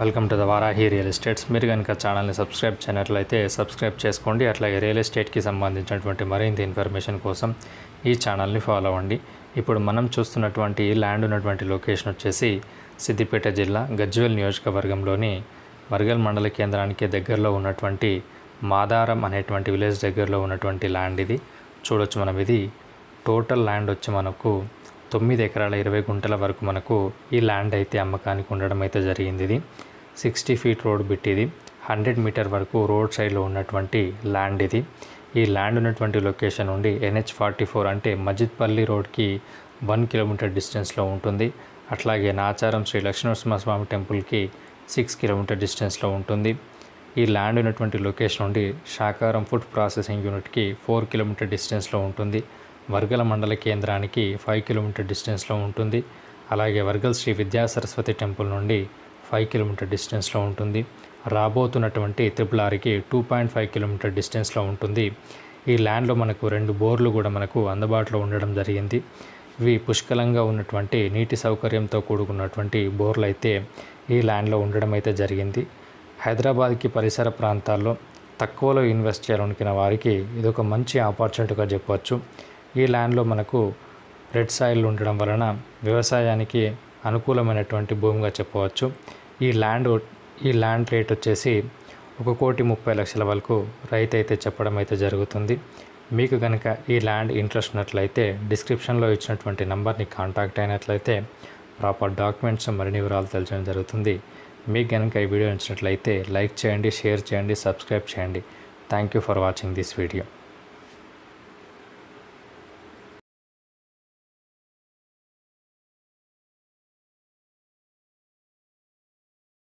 Welcome to the Varahi real estates. మీరు కనుక ఛానల్ని సబ్స్క్రైబ్ చేయనట్లయితే సబ్స్క్రైబ్ చేసుకోండి. అట్లాగే రియల్ ఎస్టేట్కి సంబంధించినటువంటి మరింత ఇన్ఫర్మేషన్ కోసం ఈ ఛానల్ని ఫాలో అవ్వండి. ఇప్పుడు మనం చూస్తున్నటువంటి ఈ ల్యాండ్ ఉన్నటువంటి లొకేషన్ వచ్చేసి సిద్దిపేట జిల్లా గజ్వేల్ నియోజకవర్గంలోని వరగల్ మండల కేంద్రానికి దగ్గరలో ఉన్నటువంటి మాదారం అనేటువంటి విలేజ్ దగ్గరలో ఉన్నటువంటి ల్యాండ్ ఇది. చూడొచ్చు మనం ఇది. టోటల్ ల్యాండ్ వచ్చి మనకు తొమ్మిది ఎకరాల ఇరవై గుంటల వరకు మనకు ఈ ల్యాండ్ అయితే అమ్మకానికి ఉండడం అయితే జరిగింది ఇది. సిక్స్టీ ఫీట్ రోడ్ బిట్ ఇది హండ్రెడ్ మీటర్ వరకు రోడ్ సైడ్లో ఉన్నటువంటి ల్యాండ్ ఇది. ఈ ల్యాండ్ ఉన్నటువంటి లొకేషన్ నుండి ఎన్హెచ్ ఫార్టీ ఫోర్ అంటే మజిద్పల్లి రోడ్కి వన్ కిలోమీటర్ డిస్టెన్స్లో ఉంటుంది. అట్లాగే నాచారం శ్రీ లక్ష్మీనరసింహస్వామి టెంపుల్కి సిక్స్ కిలోమీటర్ డిస్టెన్స్లో ఉంటుంది. ఈ ల్యాండ్ ఉన్నటువంటి లొకేషన్ నుండి శాకారం ఫుడ్ ప్రాసెసింగ్ యూనిట్కి ఫోర్ కిలోమీటర్ డిస్టెన్స్లో ఉంటుంది. వర్గల మండల కేంద్రానికి ఫైవ్ కిలోమీటర్ డిస్టెన్స్లో ఉంటుంది. అలాగే వర్గల్ శ్రీ విద్యాసరస్వతి టెంపుల్ నుండి ఫైవ్ కిలోమీటర్ డిస్టెన్స్లో ఉంటుంది. రాబోతున్నటువంటి త్రిపుల్ ఆర్కి టూ పాయింట్ ఫైవ్ కిలోమీటర్ డిస్టెన్స్లో ఉంటుంది. ఈ ల్యాండ్లో మనకు రెండు బోర్లు కూడా మనకు అందుబాటులో ఉండడం జరిగింది. ఇవి పుష్కలంగా ఉన్నటువంటి నీటి సౌకర్యంతో కూడుకున్నటువంటి బోర్లు అయితే ఈ ల్యాండ్లో ఉండడం అయితే జరిగింది. హైదరాబాద్కి పరిసర ప్రాంతాల్లో తక్కువలో ఇన్వెస్ట్ చేయాలనుకున్న వారికి ఇది ఒక మంచి ఆపర్చునిటీగా చెప్పవచ్చు. ఈ ల్యాండ్లో మనకు రెడ్ సాయిల్ ఉండడం వలన వ్యవసాయానికి అనుకూలమైనటువంటి భూమిగా చెప్పవచ్చు. ఈ ల్యాండ్ ఈ ల్యాండ్ రేట్ వచ్చేసి ఒక కోటి ముప్పై లక్షల వరకు రైతు అయితే చెప్పడం అయితే జరుగుతుంది. మీకు కనుక ఈ ల్యాండ్ ఇంట్రెస్ట్ ఉన్నట్లయితే డిస్క్రిప్షన్లో ఇచ్చినటువంటి నంబర్ని కాంటాక్ట్ అయినట్లయితే ప్రాపర్ డాక్యుమెంట్స్ మరిన్ని వివరాలు తెలియడం జరుగుతుంది. మీకు కనుక ఈ వీడియో నచ్చినట్లయితే లైక్ చేయండి షేర్ చేయండి సబ్స్క్రైబ్ చేయండి. Thank you for watching this video